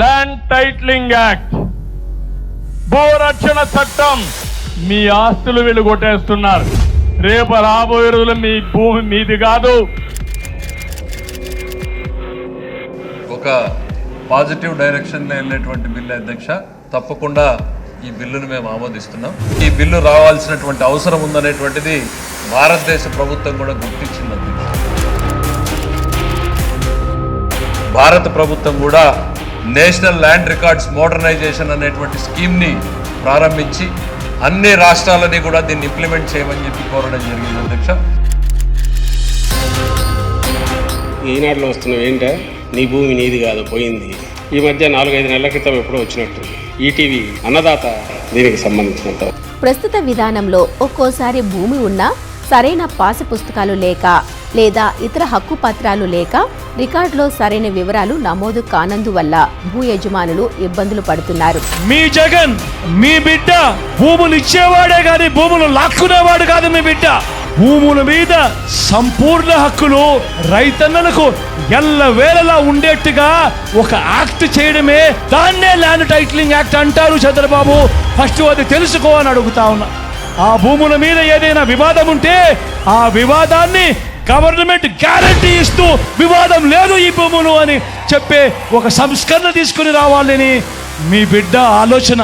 Land titling act భూరక్షణ చట్టం మీ ఆస్తులు వీళ్ళు కొట్టేస్తున్నారు రేపు రాబోయే రోజులు మీ భూమి మీది కాదు. ఒక పాజిటివ్ డైరెక్షన్లో వెళ్ళేటువంటి బిల్లు అధ్యక్ష తప్పకుండా ఈ బిల్లును మేము ఆమోదిస్తున్నాం. ఈ బిల్లు రావాల్సినటువంటి అవసరం ఉందనేటువంటిది భారతదేశ ప్రభుత్వం కూడా గుర్తించింది భారత ప్రభుత్వం కూడా నేషనల్ ల్యాండ్ రికార్డ్స్ మోడర్నైజేషన్ అనేటువంటి స్కీమ్ని ప్రారంభించి అన్ని రాష్ట్రాలని కూడా దీన్ని ఇంప్లిమెంట్ చేయమని చెప్పి కోరడం జరిగింది అధ్యక్ష. ఈనాడులో వస్తున్నవి ఏంటంటే నీ భూమి నీది కాదు పోయింది. ఈ మధ్య నాలుగైదు నెలల క్రితం ఎప్పుడో వచ్చినట్టు. ఈటీవీ అన్నదాత దీనికి సంబంధించినంత. ప్రస్తుత విధానంలో ఒక్కోసారి భూమి ఉన్నా సరైన పాస పుస్తకాలు లేక లేదా ఇతర హక్కు పత్రాలు లేక రికార్డులో సరైన వివరాలు నమోదు కానందువల్ల భూ యజమానులు ఇబ్బందులు పడుతున్నారు. మీ జగన్ మీ బిడ్డ భూములు ఇచ్చేవాడే కాదు భూములు లాక్కునేవాడు కాదు మీ బిడ్డ. భూముల మీద సంపూర్ణ హక్కులు రైతన్నలకు ఎల్లవేళలా ఉండేట్టుగా ఒక యాక్ట్ చేయడమే దాన్నే ల్యాండ్ టైటిలింగ్ యాక్ట్ అంటారు చంద్రబాబు. ఫస్ట్ అది తెలుసుకో అని అడుగుతా ఉన్నా. ఆ భూముల మీద ఏదైనా వివాదం ఉంటే ఆ వివాదాన్ని గవర్నమెంట్ గ్యారంటీ ఇస్తూ వివాదం లేదు ఈ భూములు అని చెప్పే ఒక సంస్కరణ తీసుకుని రావాలని మీ బిడ్డ ఆలోచన.